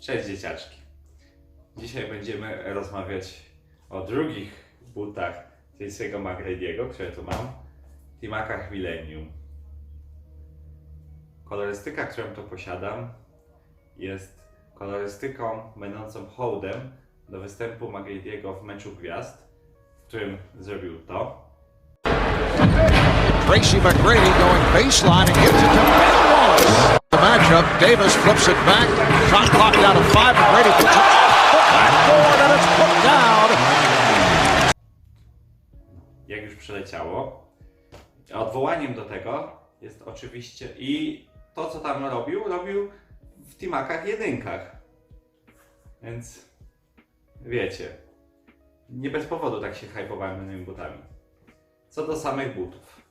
Cześć dzieciaczki. Dzisiaj będziemy rozmawiać o drugich butach Jason'ego McGrady'ego, które tu mam, Timakach Millennium. Kolorystyka, którą tu posiadam, jest kolorystyką będącą hołdem do występu McGrady'ego w meczu gwiazd, w którym zrobił to. Tracy McGrady going baseline and gives it to Ben Wallace. The matchup, Davis flips it back. Shot clock down to five. McGrady puts it backboard and it's put down. jak już przeleciało. Odwołaniem do tego jest oczywiście i to, co tam robił, robił w Timakach jedynkach. Więc wiecie, nie bez powodu tak się hypowałem tymi butami. Co do samych butów.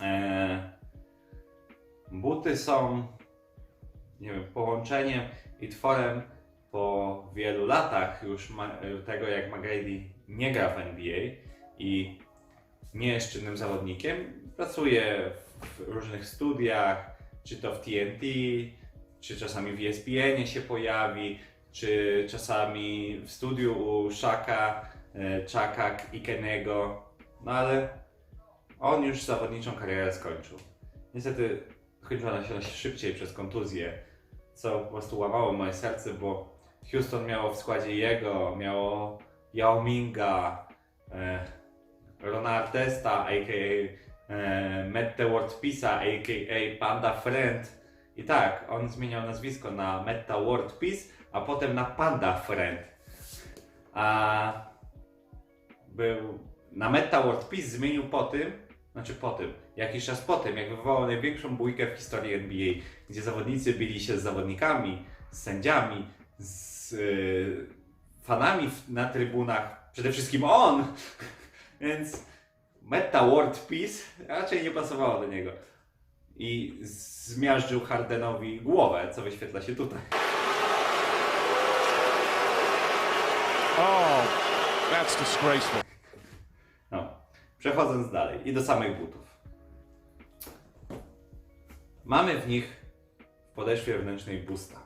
Eee, buty są, nie wiem, połączeniem i tworem po wielu latach już tego, jak McGrady nie gra w NBA i nie jest czynnym zawodnikiem, pracuje w różnych studiach, czy to w TNT, czy czasami w ESPN się pojawi, czy czasami w studiu u Shaka, e, Chucka i no ale on już zawodniczą karierę skończył. Niestety ona się szybciej przez kontuzję, co po prostu łamało moje serce, bo Houston miało w składzie jego, miało Yao Minga, e, Rona Artesta, a.k.a. E, Mette Peace'a, a.k.a. Panda Friend. I tak, on zmieniał nazwisko na Metta Peace, a potem na Panda Friend. A był na Metta World Peace zmienił po tym, znaczy po tym, jakiś czas po tym, jak wywołał największą bójkę w historii NBA, gdzie zawodnicy bili się z zawodnikami, z sędziami, z y, fanami na trybunach, przede wszystkim on! Więc Meta World Peace raczej nie pasowało do niego. I zmiażdżył Hardenowi głowę, co wyświetla się tutaj. Oh, that's disgraceful. No, przechodząc dalej i do samych butów. Mamy w nich w podeszwie wewnętrznej boosta.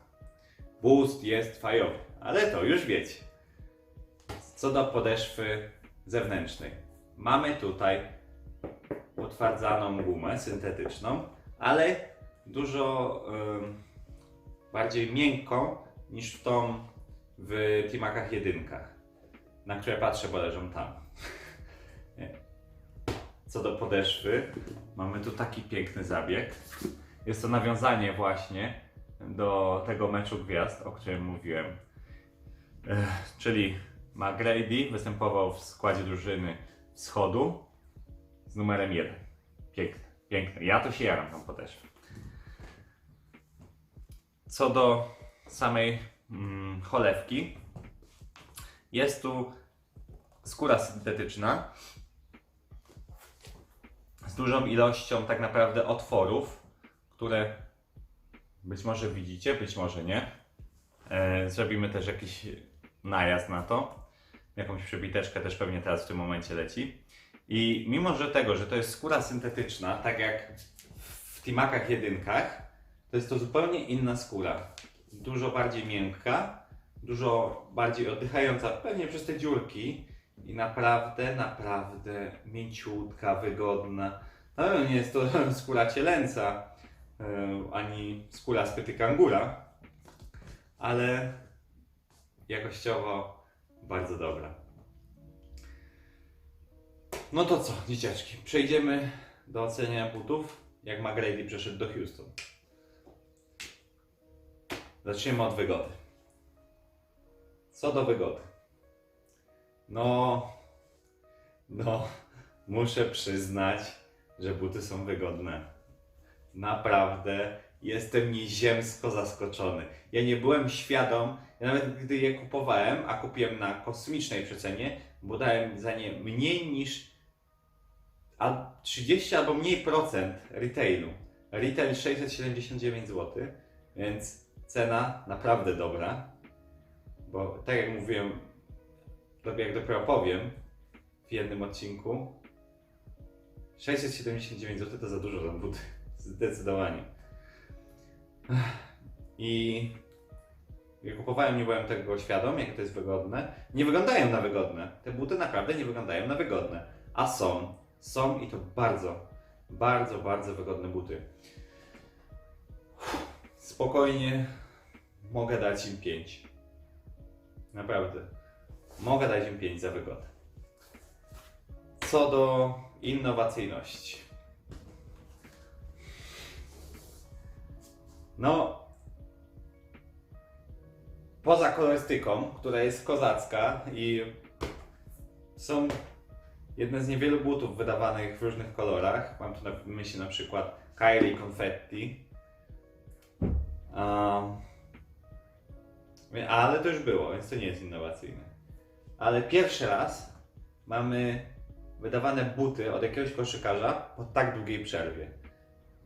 Boost jest fajowy, ale to już wiecie. Co do podeszwy zewnętrznej. Mamy tutaj utwardzaną gumę syntetyczną, ale dużo ym, bardziej miękką niż w tą w Timakach jedynkach, na które patrzę, bo leżą tam. Co do podeszwy, mamy tu taki piękny zabieg. Jest to nawiązanie właśnie do tego meczu gwiazd, o którym mówiłem. Czyli McGrady występował w składzie drużyny wschodu z numerem 1. Piękny, piękny. Ja to się jaram tą podeszwę. Co do samej mm, cholewki, jest tu skóra syntetyczna, z dużą ilością tak naprawdę otworów, które być może widzicie, być może nie. E, zrobimy też jakiś najazd na to. Jakąś przebiteczkę też pewnie teraz w tym momencie leci. I mimo, że tego, że to jest skóra syntetyczna, tak jak w Timakach jedynkach, to jest to zupełnie inna skóra. Dużo bardziej miękka, dużo bardziej oddychająca, pewnie przez te dziurki i naprawdę, naprawdę mięciutka, wygodna. No nie jest to skóra cielęca, ani skóra z pyty kangura, ale jakościowo bardzo dobra. No to co, dzieciaczki, przejdziemy do oceniania butów, jak McGrady przeszedł do Houston. Zaczniemy od wygody. Co do wygody. No, no, muszę przyznać, że buty są wygodne. Naprawdę jestem nieziemsko zaskoczony. Ja nie byłem świadom, ja nawet gdy je kupowałem, a kupiłem na kosmicznej przecenie, bo dałem za nie mniej niż a 30 albo mniej procent retailu. Retail 679 zł, więc cena naprawdę dobra. Bo tak jak mówiłem, jak dopiero powiem w jednym odcinku, 679 zł to za dużo za buty. Zdecydowanie. I je kupowałem, nie byłem tego świadom, jakie to jest wygodne. Nie wyglądają na wygodne. Te buty naprawdę nie wyglądają na wygodne. A są. Są i to bardzo, bardzo, bardzo wygodne buty. Spokojnie mogę dać im 5. Naprawdę. Mogę dać im 5 za wygodę. Co do innowacyjności. No, poza kolorystyką, która jest kozacka i są jedne z niewielu butów wydawanych w różnych kolorach. Mam tu na myśli na przykład Kyrie Confetti. Um, ale to już było, więc to nie jest innowacyjne. Ale pierwszy raz mamy wydawane buty od jakiegoś koszykarza po tak długiej przerwie.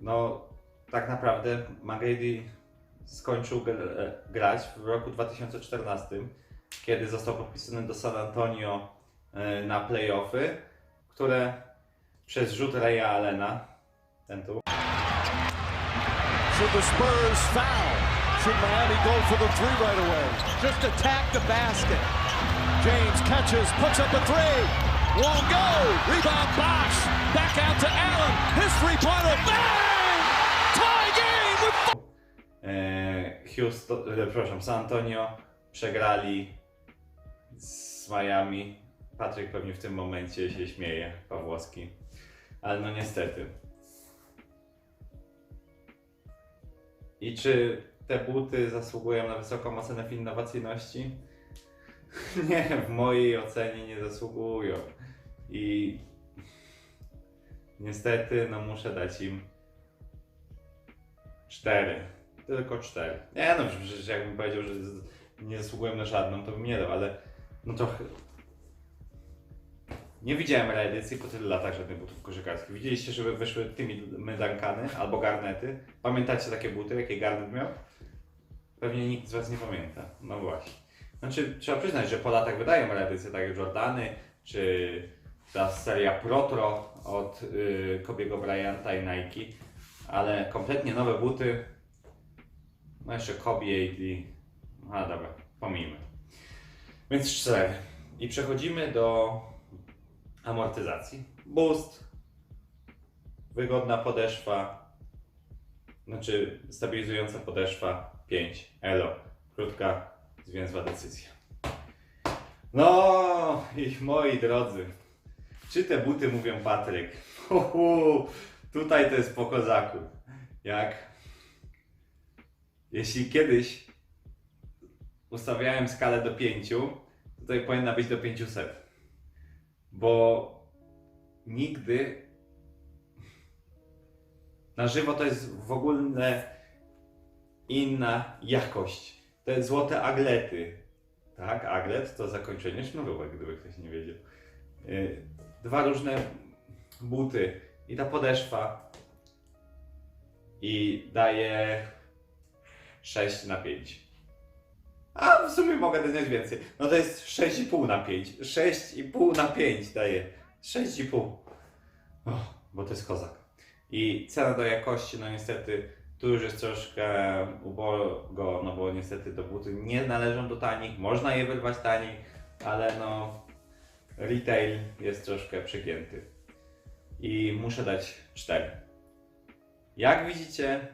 No, tak naprawdę McGrady skończył gr- grać w roku 2014, kiedy został podpisany do San Antonio e, na playoffy, które przez rzut Raya Allena, ten tu, Should the Spurs foul? Should Miami go for the three right away? Just attack the basket. James catches, puts up a three. Won't go. Rebound Bosch. Back out to Allen. His three-pointer. Bang! Houston, e, przepraszam, San Antonio przegrali z Miami. Patryk pewnie w tym momencie się śmieje, Pawłowski. Ale no niestety. I czy te buty zasługują na wysoką ocenę w innowacyjności? Nie, w mojej ocenie nie zasługują. I niestety, no muszę dać im cztery. Tylko cztery. Nie no, przecież jakbym powiedział, że nie zasługują na żadną, to bym nie dał, ale no trochę... Nie widziałem reedycji po tylu latach żadnych butów koszykarskich. Widzieliście, żeby wyszły tymi Dankany albo Garnety? Pamiętacie takie buty, jakie Garnet miał? Pewnie nikt z Was nie pamięta. No właśnie. Znaczy, trzeba przyznać, że po latach wydają reedycje, tak jak Jordany, czy ta seria Protro od y, Kobiego Bryanta i Nike, ale kompletnie nowe buty, no jeszcze Kobe i... A dobra, pomijmy. Więc cztery. I przechodzimy do amortyzacji. Boost, wygodna podeszwa, znaczy stabilizująca podeszwa 5, elo, krótka, zwięzła decyzja. No i moi drodzy, czy te buty mówią Patryk? Uhu, tutaj to jest po kozaku. Jak jeśli kiedyś ustawiałem skalę do 5, tutaj powinna być do 500. Bo nigdy na żywo to jest w ogóle inna jakość. Te złote aglety. Tak, aglet to zakończenie sznurówek, gdyby ktoś nie wiedział. Yy, Dwa różne buty i ta podeszwa i daje 6 na 5. A w sumie mogę dać więcej. No to jest 6,5 na 5. 6,5 na 5 daje. 6,5. Oh, bo to jest kozak. I cena do jakości, no niestety, tu już jest troszkę ubogo, no bo niestety te buty nie należą do tanich. Można je wyrwać taniej, ale no retail jest troszkę przegięty. I muszę dać 4. Jak widzicie,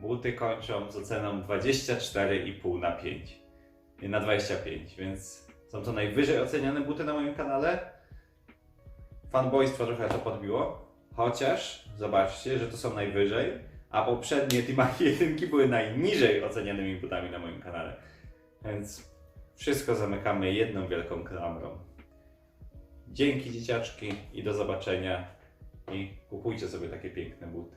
buty kończą z oceną 24,5 na 5. Nie, Na 25, więc są to najwyżej oceniane buty na moim kanale. Fanboystwo trochę to podbiło. Chociaż zobaczcie, że to są najwyżej, a poprzednie Timaki jedynki były najniżej ocenianymi butami na moim kanale. Więc wszystko zamykamy jedną wielką klamrą. Dzięki dzieciaczki i do zobaczenia. I kupujcie sobie takie piękne buty.